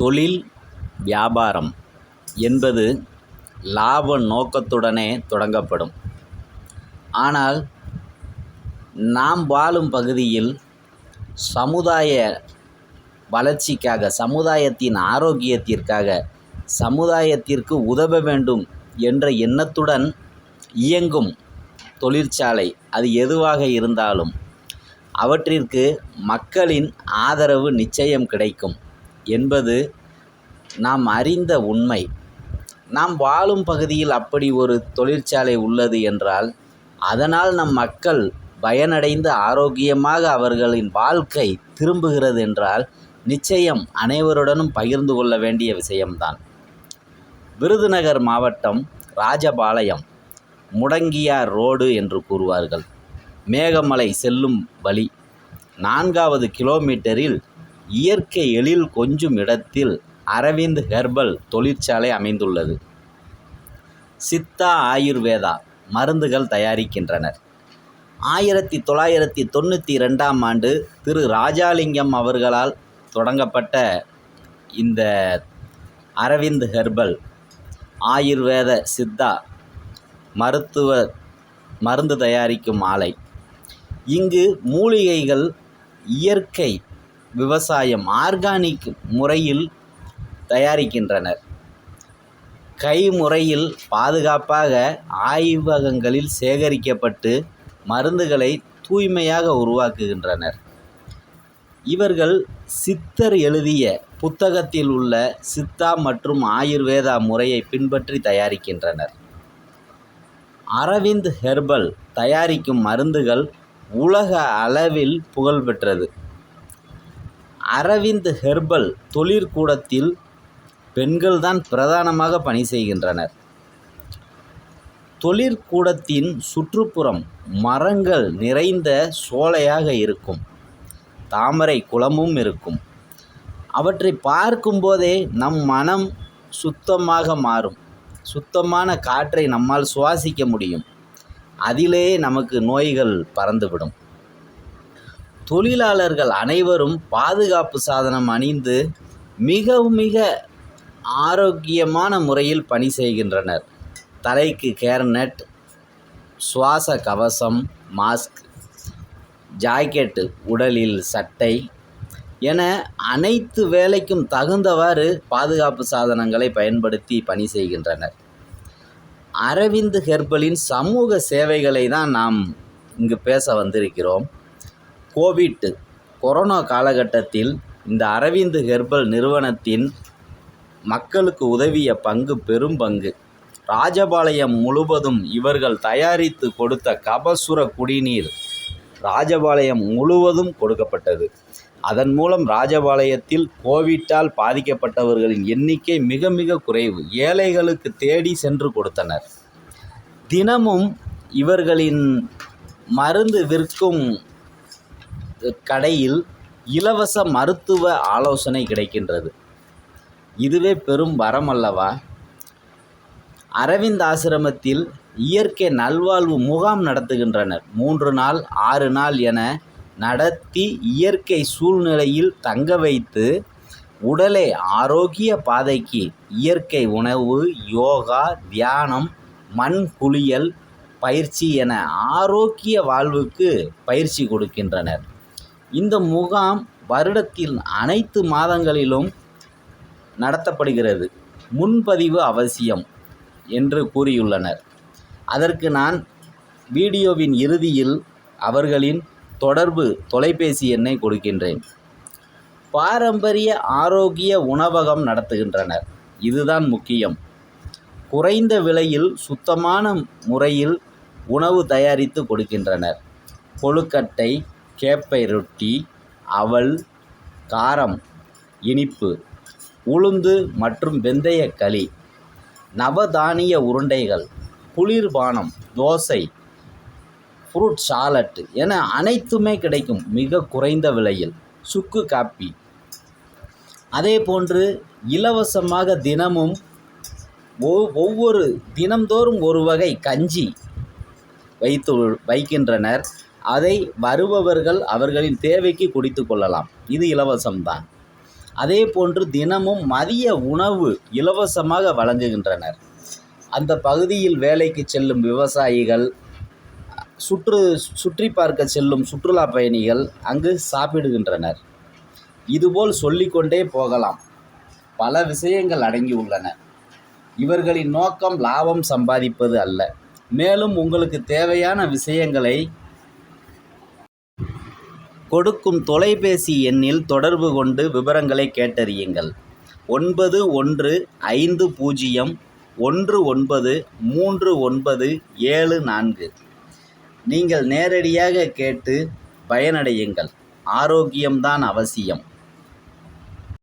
தொழில் வியாபாரம் என்பது லாப நோக்கத்துடனே தொடங்கப்படும். ஆனால் நாம் வாழும் பகுதியில் சமுதாய வளர்ச்சிக்காக சமுதாயத்தின் ஆரோக்கியத்திற்காக சமுதாயத்திற்கு உதவ வேண்டும் என்ற எண்ணத்துடன் இயங்கும் தொழிற்சாலை அது எதுவாக இருந்தாலும் அவற்றிற்கு மக்களின் ஆதரவு நிச்சயம் கிடைக்கும். என்பது நாம் அறிந்த உண்மை. நாம் வாழும் பகுதியில் அப்படி ஒரு தொழிற்சாலை உள்ளது என்றால் அதனால் நம் மக்கள் பயனடைந்து ஆரோக்கியமாக அவர்களின் வாழ்க்கை திரும்புகிறது என்றால் நிச்சயம் அனைவருடனும் பகிர்ந்து கொள்ள வேண்டிய விஷயம்தான். விருதுநகர் மாவட்டம் ராஜபாளையம் முடங்கியார் ரோடு என்று கூறுவார்கள். மேகமலை செல்லும் வழி நான்காவது கிலோமீட்டரில் இயற்கை எழில் கொஞ்சும் இடத்தில் அரவிந்த் ஹெர்பல் தொழிற்சாலை அமைந்துள்ளது. சித்தா ஆயுர்வேதா மருந்துகள் தயாரிக்கின்றனர். ஆயிரத்தி தொள்ளாயிரத்தி தொண்ணூற்றி ரெண்டாம் ஆண்டு திரு ராஜாலிங்கம் அவர்களால் தொடங்கப்பட்ட இந்த அரவிந்த் ஹெர்பல் ஆயுர்வேத சித்தா மருத்துவ மருந்து தயாரிக்கும் ஆலை. இங்கு மூலிகைகள் இயற்கை விவசாயம் ஆர்கானிக் முறையில் தயாரிக்கின்றனர். கைமுறையில் பாதுகாப்பாக ஆய்வகங்களில் சேகரிக்கப்பட்டு மருந்துகளை தூய்மையாக உருவாக்குகின்றனர். இவர்கள் சித்தர் எழுதிய புத்தகத்தில் உள்ள சித்தா மற்றும் ஆயுர்வேதா முறையை பின்பற்றி தயாரிக்கின்றனர். அரவிந்த் ஹெர்பல் தயாரிக்கும் மருந்துகள் உலக அளவில் புகழ்பெற்றது. அரவிந்த் ஹெர்பல் தொழிற்கூடத்தில் பெண்கள்தான் பிரதானமாக பணி செய்கின்றனர். தொழிற்கூடத்தின் சுற்றுப்புறம் மரங்கள் நிறைந்த சோலையாக இருக்கும். தாமரை குளமும் இருக்கும். அவற்றை பார்க்கும்போதே நம் மனம் சுத்தமாக மாறும். சுத்தமான காற்றை நம்மால் சுவாசிக்க முடியும். அதிலே நமக்கு நோய்கள் பறந்துவிடும். தொழிலாளர்கள் அனைவரும் பாதுகாப்பு சாதனம் அணிந்து மிக மிக ஆரோக்கியமான முறையில் பணி செய்கின்றனர். தலைக்கு கேர்நெட் சுவாச கவசம் மாஸ்க் ஜாக்கெட்டு உடலில் சட்டை என அனைத்து வேலைக்கும் தகுந்தவாறு பாதுகாப்பு சாதனங்களை பயன்படுத்தி பணி செய்கின்றனர். அரவிந்த் ஹெர்பலின் சமூக சேவைகளை தான் நாம் இங்கு பேச வந்திருக்கிறோம். கோவிட் கொரோனா காலகட்டத்தில் இந்த அரவிந்த் ஹெர்பல் நிறுவனத்தின் மக்களுக்கு உதவிய பங்கு பெரும் பங்கு. ராஜபாளையம் முழுவதும் இவர்கள் தயாரித்து கொடுத்த கபசுர குடிநீர் ராஜபாளையம் முழுவதும் கொடுக்கப்பட்டது. அதன் மூலம் ராஜபாளையத்தில் கோவிட்டால் பாதிக்கப்பட்டவர்களின் எண்ணிக்கை மிக மிக குறைவு. ஏழைகளுக்கு தேடி சென்று கொடுத்தனர். தினமும் இவர்களின் மருந்து விற்கும் கடையில் இலவச மருத்துவ ஆலோசனை கிடைக்கின்றது. இதுவே பெரும் வரம் அல்லவா? அரவிந்த் ஆசிரமத்தில் இயற்கை நல்வாழ்வு முகாம் நடத்துகின்றனர். மூன்று நாள் ஆறு நாள் என நடத்தி இயற்கை சூழ்நிலையில் தங்க வைத்து உடலை ஆரோக்கிய பாதைக்கு இயற்கை உணவு யோகா தியானம் மண் குளியல் பயிற்சி என ஆரோக்கிய வாழ்வுக்கு பயிற்சி கொடுக்கின்றனர். இந்த முகாம் வருடத்தில் அனைத்து மாதங்களிலும் நடத்தப்படுகிறது. முன்பதிவு அவசியம் என்று கூறியுள்ளனர். அதற்கு நான் வீடியோவின் இறுதியில் அவர்களின் தொடர்பு தொலைபேசி எண்ணை கொடுக்கின்றேன். பாரம்பரிய ஆரோக்கிய உணவகம் நடத்துகின்றனர். இதுதான் முக்கியம். குறைந்த விலையில் சுத்தமான முறையில் உணவு தயாரித்து கொடுக்கின்றனர். கொழுக்கட்டை கேப்பை ரொட்டி அவல் காரம் இனிப்பு உளுந்து மற்றும் வெந்தய களி நவதானிய உருண்டைகள் குளிர்பானம் தோசை ஃப்ரூட் சாலட் என அனைத்துமே கிடைக்கும் மிக குறைந்த விலையில். சுக்கு காப்பி. அதே போன்று இலவசமாக தினமும் ஒவ்வொரு தினம்தோறும் ஒரு வகை கஞ்சி வைத்து வைக்கின்றனர். அதை வருபவர்கள் அவர்களின் தேவைக்கு குடித்து கொள்ளலாம். இது இலவசம்தான். அதே போன்று தினமும் மதிய உணவு இலவசமாக வழங்குகின்றனர். அந்த பகுதியில் வேலைக்கு செல்லும் விவசாயிகள் சுற்று சுற்றி பார்க்க செல்லும் சுற்றுலா பயணிகள் அங்கு சாப்பிடுகின்றனர். இதுபோல் சொல்லிக்கொண்டே போகலாம். பல விஷயங்கள் அடங்கியுள்ளன. இவர்களின் நோக்கம் லாபம் சம்பாதிப்பது அல்ல. மேலும் உங்களுக்கு தேவையான விஷயங்களை கொடுக்கும் தொலைபேசி எண்ணில் தொடர்பு கொண்டு விவரங்களை கேட்டறியுங்கள். ஒன்பது ஒன்று ஐந்து பூஜ்ஜியம் ஒன்று ஒன்பது மூன்று ஒன்பது ஏழு நான்கு. நீங்கள் நேரடியாக கேட்டு பயனடையுங்கள். ஆரோக்கியம்தான் அவசியம்.